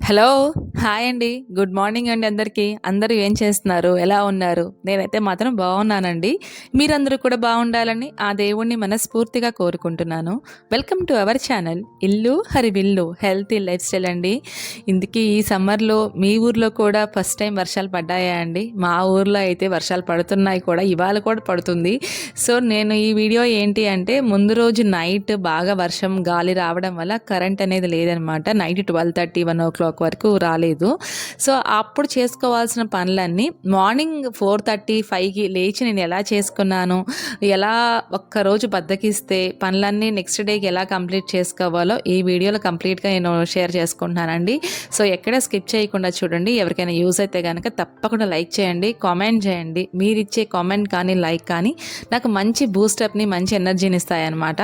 Hello hi అండి. Good morning అండి అందరికీ. అందరూ ఏం చేస్తున్నారు? ఎలా ఉన్నారు? నేనైతే మాత్రం బాగున్నానండి. మీరందరూ కూడా బాగుండాలని ఆ దేవుణ్ణి మనస్ఫూర్తిగా కోరుకుంటున్నాను. Welcome to our channel. ఇల్లు హరివిల్లు హెల్తీ లైఫ్ స్టైల్ అండి. ఇందుకీ ఈ సమ్మర్లో మీ ఊర్లో కూడా ఫస్ట్ టైం వర్షాలు పడ్డాయా అండి? మా ఊర్లో అయితే వర్షాలు పడుతున్నాయి కూడా ఇవాళ కూడా పడుతుంది. సో నేను ఈ వీడియో ఏంటి అంటే ముందు రోజు నైట్ బాగా వర్షం గాలి రావడం వల్ల కరెంట్ అనేది లేదనమాట. Night twelve thirty one o'clock వరకు రాలేదు. సో అప్పుడు చేసుకోవాల్సిన పనులన్నీ మార్నింగ్ ఫోర్ థర్టీ ఫైవ్కి లేచి నేను ఎలా చేసుకున్నాను ఎలా ఒక్కరోజు బద్దకిస్తే పనులన్నీ నెక్స్ట్ డేకి ఎలా కంప్లీట్ చేసుకోవాలో ఈ వీడియోలో కంప్లీట్గా నేను షేర్ చేసుకుంటున్నానండి. సో ఎక్కడ స్కిప్ చేయకుండా చూడండి. ఎవరికైనా యూజ్ అయితే కనుక తప్పకుండా లైక్ చేయండి కామెంట్ చేయండి. మీరు ఇచ్చే కామెంట్ కానీ లైక్ కానీ నాకు మంచి బూస్టప్ని మంచి ఎనర్జీని ఇస్తాయన్నమాట.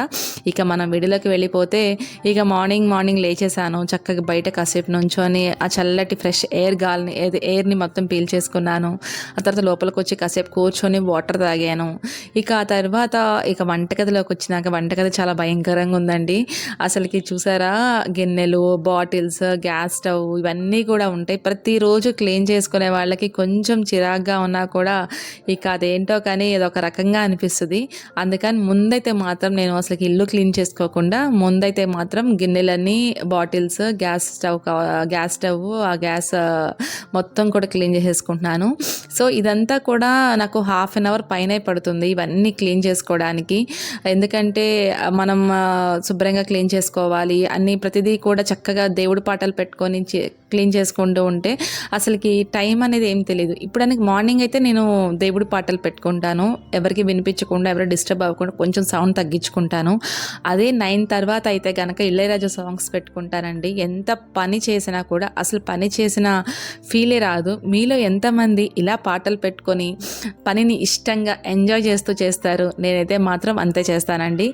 ఇక మనం వీడియోలోకి వెళ్ళిపోతే ఇక మార్నింగ్ మార్నింగ్ లేచేసాను చక్కగా బయట కాసేపు నుంచి నుంచొని ఆ చల్లటి ఫ్రెష్ ఎయిర్ గాలిని ఏది- ఎయిర్ని మొత్తం పీల్చేసుకున్నాను ఆ తర్వాత లోపలికి వచ్చి కాసేపు కూర్చొని వాటర్ తాగాను. ఇక ఆ తర్వాత ఇక వంటగదిలోకి వచ్చినాక వంటగది చాలా భయంకరంగా ఉందండి. అసలుకి చూసారా? గిన్నెలు బాటిల్స్ గ్యాస్ స్టవ్ ఇవన్నీ కూడా ఉంటాయి. ప్రతిరోజు క్లీన్ చేసుకునే వాళ్ళకి కొంచెం చిరాగ్గా ఉన్నా కూడా ఇక అదేంటో కానీ ఏదో ఒక రకంగా అనిపిస్తుంది. అందుకని ముందైతే మాత్రం నేను అసలు ఇల్లు క్లీన్ చేసుకోకుండా ముందైతే మాత్రం గిన్నెలన్నీ బాటిల్స్ గ్యాస్ స్టవ్ కా- గ్యాస్ స్టవ్ ఆ గ్యాస్ మొత్తం కూడా క్లీన్ చేసేసుకుంటున్నాను. సో ఇదంతా కూడా నాకు హాఫ్ అన్ అవర్ పైనే పడుతుంది ఇవన్నీ క్లీన్ చేసుకోవడానికి. ఎందుకంటే మనం శుభ్రంగా క్లీన్ చేసుకోవాలి. అన్ని ప్రతిదీ కూడా చక్కగా దేవుడి పాటలు పెట్టుకొని చే- క్లీన్ చేసుకుంటూ ఉంటే అసలుకి టైం అనేది ఏం తెలియదు ఇప్పుడానికి మార్నింగ్ అయితే నేను దేవుడి పాటలు పెట్టుకుంటాను. ఎవరికి వినిపించకుండా ఎవరు డిస్టర్బ్ అవ్వకుండా కొంచెం సౌండ్ తగ్గించుకుంటాను. అదే నైన్ తర్వాత అయితే కనుక ఇళ్ళరాజు సాంగ్స్ పెట్టుకుంటానండి. ఎంత పని చేసినా కూడా అసలు పని చేసిన ఫీలే రాదు. మీలో ఎంతమంది ఇలా పాటలు పెట్టుకొని పనిని ఇష్టంగా ఎంజాయ్ చేస్తూ చేస్తారు? నేనైతే మాత్రం అంతే చేస్తానండి.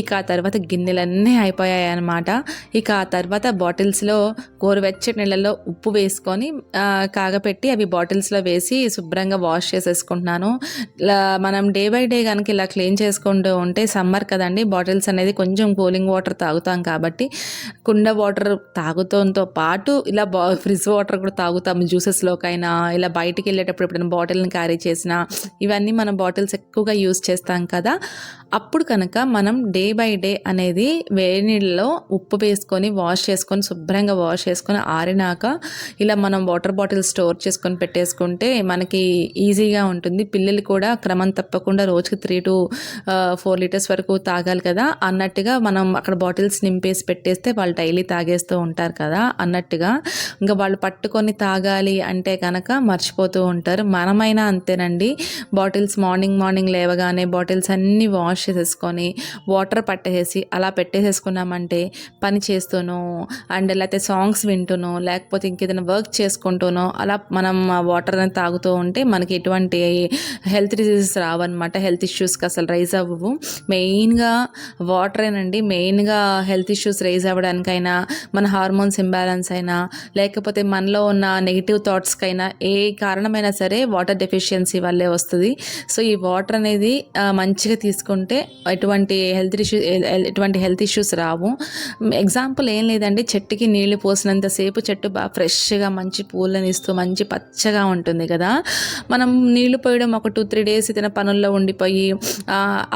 ఇక ఆ తర్వాత గిన్నెలన్నీ అయిపోయాయి అన్నమాట ఇక ఆ తర్వాత బాటిల్స్లో గోరువెచ్చటి నీళ్ళల్లో ఉప్పు వేసుకొని కాగపెట్టి అవి బాటిల్స్లో వేసి శుభ్రంగా వాష్ చేసేసుకుంటున్నాను. ఇలా మనం డే బై డే కనుక ఇలా క్లీన్ చేసుకుంటూ ఉంటే సమ్మర్ కదండి బాటిల్స్ అనేది కొంచెం కూలింగ్ వాటర్ తాగుతాం కాబట్టి కుండ వాటర్ తాగుతంతో పాటు ఇలా బా ఫ్రిడ్జ్ వాటర్ కూడా తాగుతాం జ్యూసెస్లోకైనా ఇలా బయటికి వెళ్ళేటప్పుడు ఎప్పుడైనా బాటిల్ని క్యారీ చేసినా ఇవన్నీ మనం బాటిల్స్ ఎక్కువగా యూస్ చేస్తాం కదా. అప్పుడు కనుక మనం డే బై డే అనేది వేడి నీళ్ళలో ఉప్పు వేసుకొని వాష్ చేసుకొని శుభ్రంగా వాష్ చేసుకొని ఆరినాక ఇలా మనం వాటర్ బాటిల్ స్టోర్ చేసుకొని పెట్టేసుకుంటే మనకి ఈజీగా ఉంటుంది. పిల్లలు కూడా క్రమం తప్పకుండా రోజుకి త్రీ టు ఫోర్ లీటర్స్ వరకు తాగాలి కదా. అన్నట్టుగా మనం అక్కడ బాటిల్స్ నింపేసి పెట్టేస్తే వాళ్ళు డైలీ తాగేస్తూ ఉంటారు కదా. అన్నట్టుగా ఇంకా వాళ్ళు పట్టుకొని తాగాలి అంటే కనుక మర్చిపోతూ ఉంటారు. మనమైనా అంతేనండి. బాటిల్స్ మార్నింగ్ మార్నింగ్ లేవగానే బాటిల్స్ అన్నీ వాష్ చేసేసుకొని వాటర్ పట్టేసి అలా పెట్టేసేసుకున్నామంటే పని చేస్తూనో అండ్ లేకపోతే సాంగ్స్ వింటూనో లేకపోతే ఇంకేదైనా వర్క్ చేసుకుంటూనో అలా మనం వాటర్ అనేది తాగుతూ ఉంటే మనకి ఎటువంటి హెల్త్ డిసీజెస్ రావన్నమాట. హెల్త్ ఇష్యూస్కి అసలు రైజ్ అవ్వవు. మెయిన్గా వాటరేనండి మెయిన్గా హెల్త్ ఇష్యూస్ రైజ్ అవ్వడానికైనా మన హార్మోన్స్ ఇంబ్యాలెన్స్ అయినా లేకపోతే మనలో ఉన్న నెగిటివ్ థాట్స్కైనా ఏ కారణమైనా సరే వాటర్ డెఫిషియన్సీ వల్లే వస్తుంది. సో ఈ వాటర్ అనేది మంచిగా తీసుకుంటే ఎటువంటి హెల్త్ ఇష్యూ ఎటువంటి హెల్త్ ఇష్యూస్ రావు. ఎగ్జాంపుల్ ఏం లేదండి. చెట్టుకి నీళ్ళు పోసినంతసేపు చెట్టు బాగా ఫ్రెష్గా మంచి పూలను ఇస్తూ మంచి పచ్చగా ఉంటుంది కదా. మనం నీళ్ళు పోయడం ఒక టూ త్రీ డేస్ ఇతర పనుల్లో ఉండిపోయి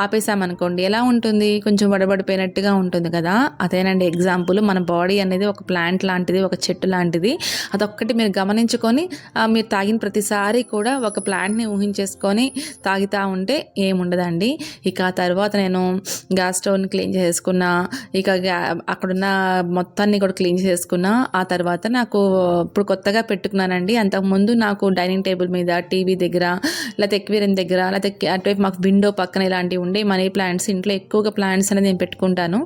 ఆపేసామనుకోండి ఎలా ఉంటుంది? కొంచెం వడబడిపోయినట్టుగా ఉంటుంది కదా. అదేనండి ఎగ్జాంపుల్. మన బాడీ అనేది ఒక ప్లాంట్ లాంటిది ఒక చెట్టు లాంటిది. అదొక్కటి మీరు గమనించుకొని మీరు తాగిన ప్రతిసారి కూడా ఒక ప్లాంట్ని ఊహించేసుకొని తాగుతూ ఉంటే ఏముండదండి. ఇక ఆ తర్వాత నేను గ్యాస్ స్టవ్ని క్లీన్ చేసుకున్నా ఇక గ్యా అక్కడున్న మొత్తాన్ని కూడా క్లీన్ చేసుకున్నా ఆ తర్వాత నాకు ఇప్పుడు కొత్తగా పెట్టుకున్నానండి. అంతకుముందు నాకు డైనింగ్ టేబుల్ మీద టీవీ దగ్గర లేకపోతే ఎక్వేరియం దగ్గర లేకపోతే అటువైపు మాకు విండో పక్కన ఇలాంటివి ఉండే మనీ ప్లాంట్స్ ఇంట్లో ఎక్కువగా ప్లాంట్స్ అనేది నేను పెట్టుకుంటాను.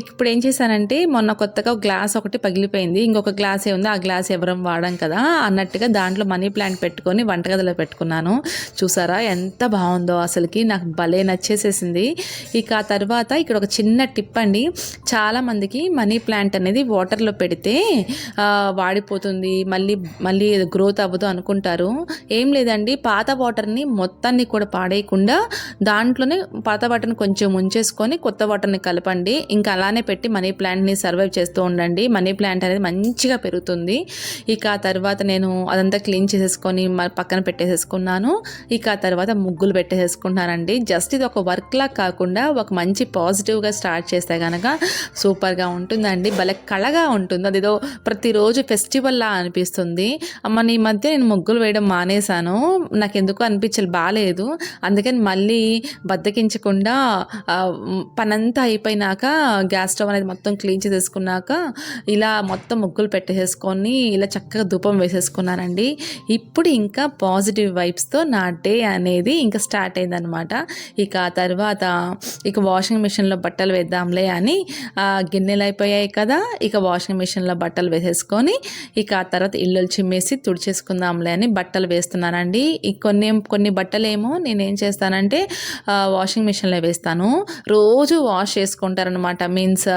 ఇప్పుడు ఏం చేశానంటే మొన్న కొత్తగా గ్లాస్ ఒకటి పగిలిపోయింది. ఇంకొక గ్లాసే ఉంది. ఆ గ్లాస్ ఎవరం వాడాం కదా అన్నట్టుగా దాంట్లో మనీ ప్లాంట్ పెట్టుకొని వంటగదిలో పెట్టుకున్నాను. చూసారా ఎంత బాగుందో అసలుకి. నాకు భలే నచ్చేసేసింది. ఇక ఆ తర్వాత ఇక్కడ ఒక చిన్న టిప్ అండి. చాలామందికి మనీ ప్లాంట్ అనేది వాటర్లో పెడితే వాడిపోతుంది మళ్ళీ మళ్ళీ గ్రోత్ అవ్వదు అనుకుంటారు. ఏం లేదండి పాత వాటర్ని మొత్తాన్ని కూడా పాడేయకుండా దాంట్లోనే పాత వాటర్ని కొంచెం ఉంచేసుకొని కొత్త వాటర్ని కలపండి. ఇంకా అలానే పెట్టి మనీ ప్లాంట్ని సర్వైవ్ చేస్తూ ఉండండి. మనీ ప్లాంట్ అనేది మంచిగా పెరుగుతుంది. ఇక ఆ తర్వాత నేను అదంతా క్లీన్ చేసేసుకొని మ- పక్కన పెట్టేసేసుకున్నాను. ఇక ఆ తర్వాత ముగ్గులు పెట్టేసేసుకున్నానండి జస్ట్ ఇది ఒక వర్క్లా కాకుండా ఒక మంచి పాజిటివ్గా స్టార్ట్ చేస్తే కనుక సూపర్గా ఉంటుందండి. భలే కళగా ఉంటుంది అదేదో ప్రతిరోజు ఫెస్టివల్లా అనిపిస్తుంది. అమ్మ ఈ మధ్య నేను ముగ్గులు వేయడం మానేశాను. నాకు ఎందుకో అనిపించలేదు బాగాలేదు అందుకని మళ్ళీ బద్దకించకుండా పనంతా అయిపోయినాక గ్యాస్ స్టవ్ అనేది మొత్తం క్లీన్ చేసేసుకున్నాక ఇలా మొత్తం ముగ్గులు పెట్టేసుకొని ఇలా చక్కగా ధూపం వేసేసుకున్నానండి. ఇప్పుడు ఇంకా పాజిటివ్ వైబ్స్తో నా డే అనేది ఇంకా స్టార్ట్ అయిందనమాట ఇక ఆ తర్వాత ఇక వాషింగ్ మిషన్లో బట్టలు వేద్దాంలే అని గిన్నెలు అయిపోయాయి కదా ఇక వాషింగ్ మిషన్లో బట్టలు వేసేసుకొని ఇక ఆ తర్వాత ఇల్లు చిమ్మేసి తుడిచేసుకుందాంలే అని బట్టలు వేస్తున్నానండి. ఈ కొన్ని కొన్ని బట్టలేమో నేను ఏం చేస్తానంటే వాషింగ్ మిషన్లో వేస్తాను. రోజు వాష్ చేసుకుంటారనమాట మీన్స్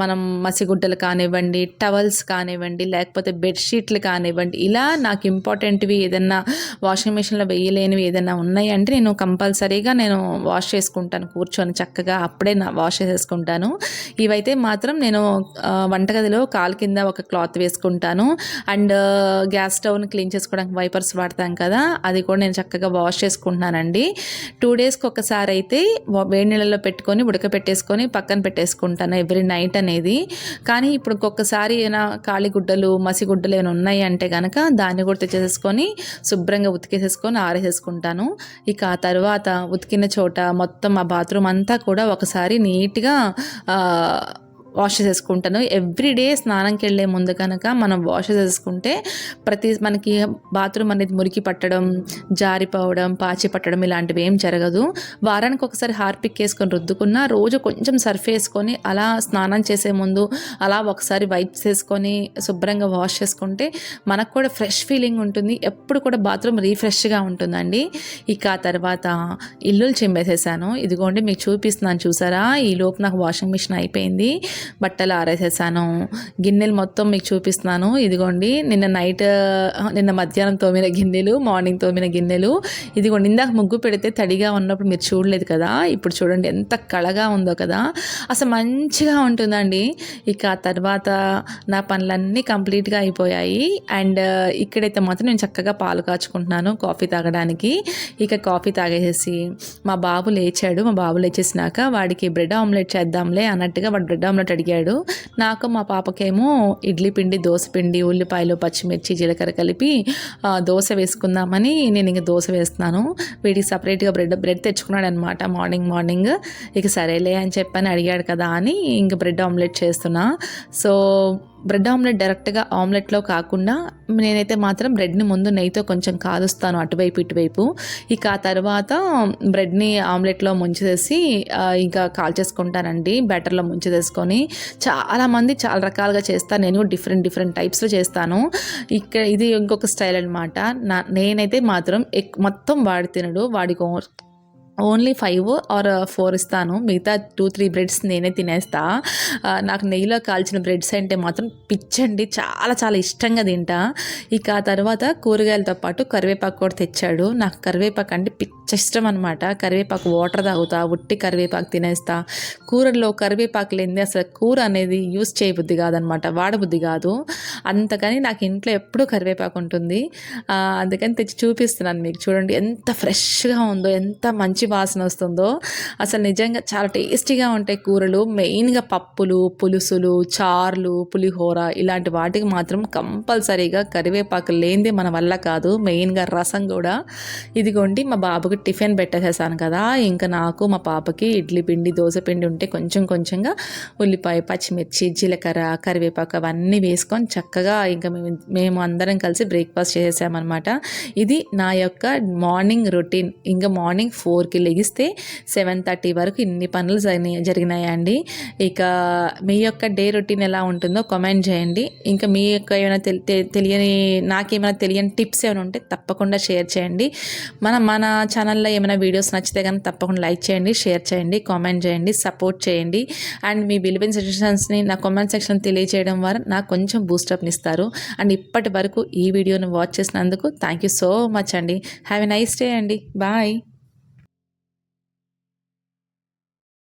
మనం మసిగుడ్డలు కానివ్వండి టవల్స్ కానివ్వండి లేకపోతే బెడ్షీట్లు కానివ్వండి ఇలా నాకు ఇంపార్టెంట్వి ఏదన్నా వాషింగ్ మిషన్లో వేయలేనివి ఏదైనా ఉన్నాయంటే నేను కంపల్సరీగా నేను వాష్ చేసుకుంటాను కూర్చొని చక్కగా అప్పుడే నా వాష్ చేసేసుకుంటాను. ఇవైతే మాత్రం నేను వంటగదిలో కాలు కింద ఒక క్లాత్ క్లాత్ వేసుకుంటాను. అండ్ గ్యాస్ స్టవ్ని క్లీన్ చేసుకోవడానికి వైపర్స్ వాడతాం కదా అది కూడా నేను చక్కగా వాష్ చేసుకుంటున్నానండి. టూ డేస్కి ఒకసారి అయితే వేడి నీళ్ళలో పెట్టుకొని ఉడకపెట్టేసుకొని పక్కన పెట్టేసుకుంటాను ఎవ్రీ నైట్ అనేది. కానీ ఇప్పుడు ఒక్కొక్కసారి ఏమైనా కాళీగుడ్డలు మసిగుడ్డలు ఏమైనా ఉన్నాయి అంటే కనుక దాన్ని కూడా తెచ్చేసేసుకొని శుభ్రంగా ఉతికేసేసుకొని ఆరేసేసుకుంటాను. ఇక ఆ తర్వాత ఉతికిన చోట మొత్తం ఆ బాత్రూమ్ అంతా కూడా ఒకసారి నీట్గా వాష్ చేసుకుంటాను ఎవ్రీ డే స్నానంకి వెళ్ళే ముందు కనుక మనం వాష్ చేసుకుంటే ప్రతి మనకి బాత్రూమ్ అనేది మురికి పట్టడం జారిపోవడం పాచి పట్టడం ఇలాంటివి ఏం జరగదు. వారానికి ఒకసారి హార్పిక్ వేసుకొని రుద్దుకున్న రోజు కొంచెం సర్ఫ్ వేసుకొని అలా స్నానం చేసే ముందు అలా ఒకసారి వైప్ చేసుకొని శుభ్రంగా వాష్ చేసుకుంటే మనకు కూడా ఫ్రెష్ ఫీలింగ్ ఉంటుంది. ఎప్పుడు కూడా బాత్రూమ్ రీఫ్రెష్గా ఉంటుందండి. ఇక ఆ తర్వాత ఇల్లులు చిమ్మేసేసాను ఇదిగోండి మీకు చూపిస్తున్నాను చూసారా? ఈ లోపు నాకు వాషింగ్ మిషన్ అయిపోయింది. బట్టలు ఆరేసేసాను. గిన్నెలు మొత్తం మీకు చూపిస్తున్నాను. ఇదిగోండి నిన్న నైట్ నిన్న మధ్యాహ్నం తోమిన గిన్నెలు మార్నింగ్ తోమిన గిన్నెలు. ఇదిగోండి ఇందాక ముగ్గు పెడితే తడిగా ఉన్నప్పుడు మీరు చూడలేదు కదా? ఇప్పుడు చూడండి ఎంత కళగా ఉందో కదా? అసలు మంచిగా ఉంటుందండి. ఇక ఆ తర్వాత నా పనులన్నీ కంప్లీట్గా అయిపోయాయి. అండ్ ఇక్కడైతే మాత్రం నేను చక్కగా పాలు కాచుకుంటున్నాను కాఫీ తాగడానికి. ఇక కాఫీ తాగేసేసి మా బాబు లేచాడు. మా బాబు లేచేసినాక వాడికి బ్రెడ్ ఆమ్లెట్ చేద్దాంలే అన్నట్టుగా వాడు బ్రెడ్ ఆమ్లెట్ అడిగాడు. నాకు మా పాపకేమో ఇడ్లీ పిండి దోశ పిండి ఉల్లిపాయలు పచ్చిమిర్చి జీలకర్ర కలిపి దోశ వేసుకుందామని నేను ఇంక దోశ వేస్తున్నాను. వీడికి సపరేట్గా బ్రెడ్ బ్రెడ్ తెచ్చుకున్నాడు అనమాట మార్నింగ్ మార్నింగ్. ఇక సరేలే అని చెప్పని అడిగాడు కదా అని ఇంక బ్రెడ్ ఆమ్లెట్ చేస్తున్నా. సో బ్రెడ్ ఆమ్లెట్ డైరెక్ట్గా ఆమ్లెట్లో కాకుండా నేనైతే మాత్రం బ్రెడ్ని ముందు నెయ్యితో కొంచెం కాలుస్తాను అటువైపు ఇటువైపు. ఇక ఆ తర్వాత బ్రెడ్ని ఆమ్లెట్లో ముంచేసి ఇంకా కాల్చేసుకుంటానండి. బ్యాటర్లో ముంచేసుకొని. చాలామంది చాలా రకాలుగా చేస్తాను నేను డిఫరెంట్ డిఫరెంట్ టైప్స్లో చేస్తాను. ఇక్కడ ఇది ఇంకొక స్టైల్ అనమాట నా నేనైతే మాత్రం ఎక్ మొత్తం వాడి తినడు. వాడికి ఓన్లీ ఫైవ్ ఆర్ ఫోర్ ఇస్తాను. మిగతా టూ త్రీ బ్రెడ్స్ నేనే తినేస్తా. నాకు నెయ్యిలో కాల్చిన బ్రెడ్స్ అంటే మాత్రం పిచ్చండి చాలా చాలా ఇష్టంగా తింటా. ఇక ఆ తర్వాత కూరగాయలతో పాటు కరివేపాకు కూడా తెచ్చాడు. నాకు కరివేపాకు అంటే పిచ్చ ఇష్టం అనమాట కరివేపాకు వాటర్ తాగుతా ఉట్టి కరివేపాకు తినేస్తా. కూరల్లో కరివేపాకు లేనిది అసలు కూర అనేది యూస్ చేయబుద్ధి కాదనమాట వాడబుద్ధి కాదు. అంతకని నాకు ఇంట్లో ఎప్పుడూ కరివేపాకు ఉంటుంది. అందుకని తెచ్చి చూపిస్తున్నాను మీకు. చూడండి ఎంత ఫ్రెష్గా ఉందో ఎంత మంచి వాసన వస్తుందో అసలు నిజంగా చాలా టేస్టీగా ఉంటాయి కూరలు. మెయిన్గా పప్పులు పులుసులు చార్లు పులిహోర ఇలాంటి వాటికి మాత్రం కంపల్సరీగా కరివేపాకు లేనిదే మన వల్ల కాదు. మెయిన్గా రసం కూడా. ఇదిగోండి మా బాబుకి టిఫిన్ పెట్టేసేసాను కదా. ఇంకా నాకు మా పాపకి ఇడ్లీ పిండి దోశ పిండి ఉంటే కొంచెం కొంచెంగా ఉల్లిపాయ పచ్చిమిర్చి జీలకర్ర కరివేపాకు అవన్నీ వేసుకొని చక్కగా ఇంకా మేము మేము అందరం కలిసి బ్రేక్ఫాస్ట్ చేసేసామన్నమాట. ఇది నా యొక్క మార్నింగ్ రొటీన్. ఇంకా మార్నింగ్ ఫోర్ ఫోర్కి లెగిస్తే సెవెన్ థర్టీ వరకు ఇన్ని పనులు జరిగినాయి జరిగినాయండి. ఇక మీ యొక్క డే రొటీన్ ఎలా ఉంటుందో కామెంట్ చేయండి. ఇంకా మీ యొక్క ఏమైనా తెలి- తె- తెలియని నాకేమైనా తెలియని టిప్స్ ఏమైనా ఉంటే తప్పకుండా షేర్ చేయండి. మన మన ఛానల్లో ఏమైనా వీడియోస్ నచ్చితే కానీ తప్పకుండా లైక్ చేయండి షేర్ చేయండి కామెంట్ చేయండి సపోర్ట్ చేయండి. అండ్ మీ విలువైన సజెషన్స్ని నా కామెంట్ సెక్షన్ తెలియజేయడం ద్వారా నాకు కొంచెం బూస్టప్ని ఇస్తారు. అండ్ ఇప్పటి వరకు ఈ వీడియోని వాచ్ చేసినందుకు థ్యాంక్ యూ సో మచ్ అండి. హ్యావ్ ఎ నైస్ డే అండి. బాయ్